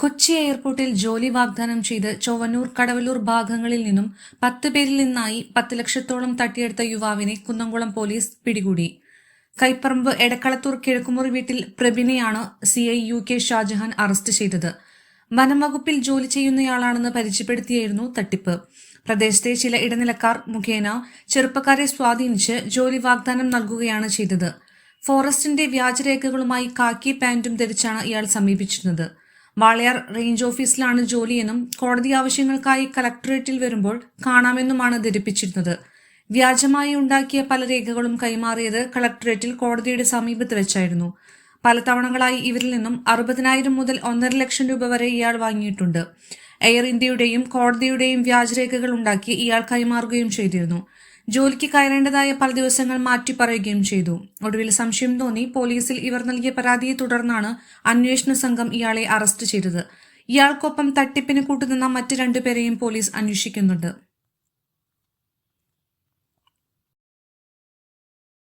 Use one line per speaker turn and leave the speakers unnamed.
കൊച്ചി എയർപോർട്ടിൽ ജോലി വാഗ്ദാനം ചെയ്ത് ചൊവ്വന്നൂർ കടവല്ലൂർ ഭാഗങ്ങളിൽ നിന്നും പത്ത് പേരിൽ നിന്നായി പത്ത് ലക്ഷത്തോളം തട്ടിയെടുത്ത യുവാവിനെ കുന്നംകുളം പോലീസ് പിടികൂടി. കൈപ്പറമ്പ് എടക്കളത്തൂർ കിഴക്കുമുറി വീട്ടിൽ പ്രബിനെയാണ് C I U K Shajahan arrest ചെയ്തത്. വനംവകുപ്പിൽ ജോലി ചെയ്യുന്നയാളാണെന്ന് പരിചയപ്പെടുത്തിയായിരുന്നു തട്ടിപ്പ്. പ്രദേശത്തെ ചില ഇടനിലക്കാർ മുഖേന ചെറുപ്പക്കാരെ സ്വാധീനിച്ച് ജോലി വാഗ്ദാനം നൽകുകയാണ് ചെയ്തത്. ഫോറസ്റ്റിന്റെ വ്യാജരേഖകളുമായി കാക്കി പാന്റും ധരിച്ചാണ് ഇയാൾ സമീപിച്ചിരുന്നത്. വാളയാർ റേഞ്ച് ഓഫീസിലാണ് ജോലിയെന്നും കോടതി ആവശ്യങ്ങൾക്കായി കലക്ടറേറ്റിൽ വരുമ്പോൾ കാണാമെന്നുമാണ് ധരിപ്പിച്ചിരുന്നത്. വ്യാജമായി ഉണ്ടാക്കിയ പല രേഖകളും കൈമാറിയത് കളക്ടറേറ്റിൽ കോടതിയുടെ സമീപത്ത് വെച്ചായിരുന്നു. പല തവണകളായി ഇവരിൽ നിന്നും അറുപതിനായിരം മുതൽ ഒന്നര ലക്ഷം രൂപ വരെ ഇയാൾ വാങ്ങിയിട്ടുണ്ട്. എയർ ഇന്ത്യയുടെയും കോടതിയുടെയും വ്യാജരേഖകൾ ഉണ്ടാക്കി ഇയാൾ കൈമാറുകയും ചെയ്തിരുന്നു. ജോലിക്ക് കയറേണ്ടതായ പല ദിവസങ്ങൾ മാറ്റി പറയുകയും ചെയ്തു. ഒടുവിൽ സംശയം തോന്നി പോലീസിൽ ഇവർ നൽകിയ പരാതിയെ തുടർന്നാണ് അന്വേഷണ സംഘം ഇയാളെ അറസ്റ്റ് ചെയ്തത്. ഇയാൾക്കൊപ്പം തട്ടിപ്പിന് കൂട്ടുനിന്ന മറ്റ് രണ്ടുപേരെയും പോലീസ് അന്വേഷിക്കുന്നുണ്ട്.